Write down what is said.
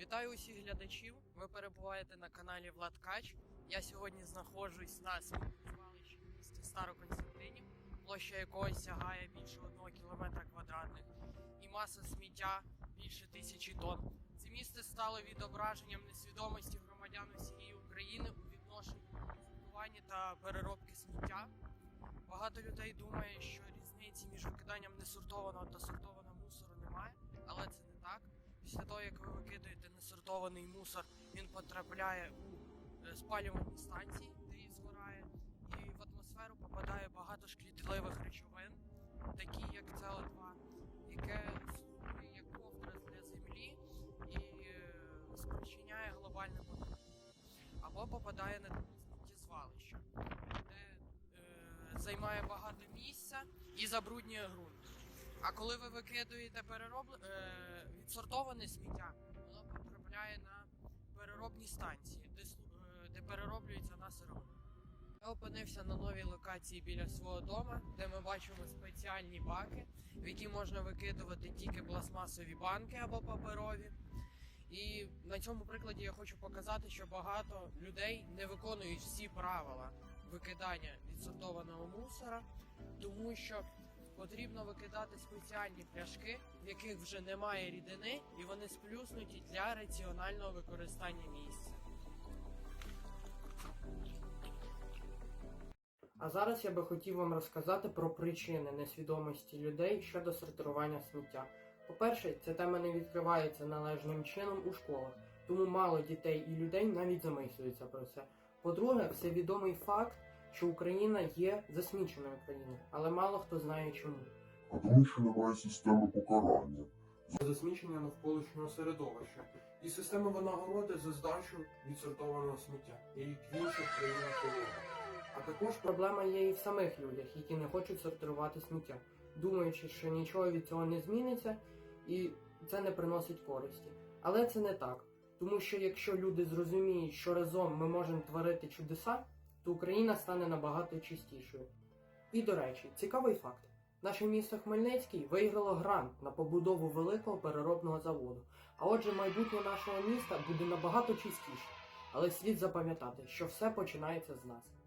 Вітаю усіх глядачів. Ви перебуваєте на каналі Влад Кач. Я сьогодні знаходжусь на сміттєзвалищі в місті Староконстантинів, площа якого сягає більше 1 кілометра квадратних, і маса сміття більше тисячі тонн. Це місце стало відображенням несвідомості громадян усієї України у відношенні сортування та переробки сміття. Багато людей думає, що різниці між викиданням несортованого та сортованого мусору немає, Після того, як ви викидаєте несортований мусор, він потрапляє у е, спалювальні станції, де і згорає, і в атмосферу попадає багато шкідливих речовин, такі як СО2, яке слугує як ковдра для землі і е, спричиняє глобальне потепління. Або попадає на такі сміттєзвалища, де е, займає багато місця і забруднює ґрунт. А коли ви викидуєте перероб... е, відсортоване сміття, воно потрапляє на переробні станції, де, е, де перероблюється на сировину. Я опинився на новій локації біля свого дому, де ми бачимо спеціальні баки, в які можна викидувати тільки пластмасові банки або паперові. І на цьому прикладі я хочу показати, що багато людей не виконують всі правила викидання відсортованого мусора, тому що потрібно викидати спеціальні пляшки, в яких вже немає рідини, і вони сплюснуті для раціонального використання місця. А зараз я би хотів вам розказати про причини несвідомості людей щодо сортування сміття. По-перше, ця тема не відкривається належним чином у школах, тому мало дітей і людей навіть замислюються про це. По-друге, все відомий факт, що Україна є засміченою країною, але мало хто знає чому. а тому що немає системи покарання. засмічення навколишнього середовища і системи винагороди за здачу відсортованого сміття, як в інших країнах Європи. А також проблема є і в самих людях, які не хочуть сортувати сміття, думаючи, що нічого від цього не зміниться і це не приносить користі. Але це не так. Тому що якщо люди зрозуміють, що разом ми можемо творити чудеса, то Україна стане набагато чистішою. І до речі, цікавий факт: наше місто Хмельницький виграло грант на побудову великого переробного заводу. А отже, майбутнє нашого міста буде набагато чистіше. Але слід запам'ятати, що все починається з нас.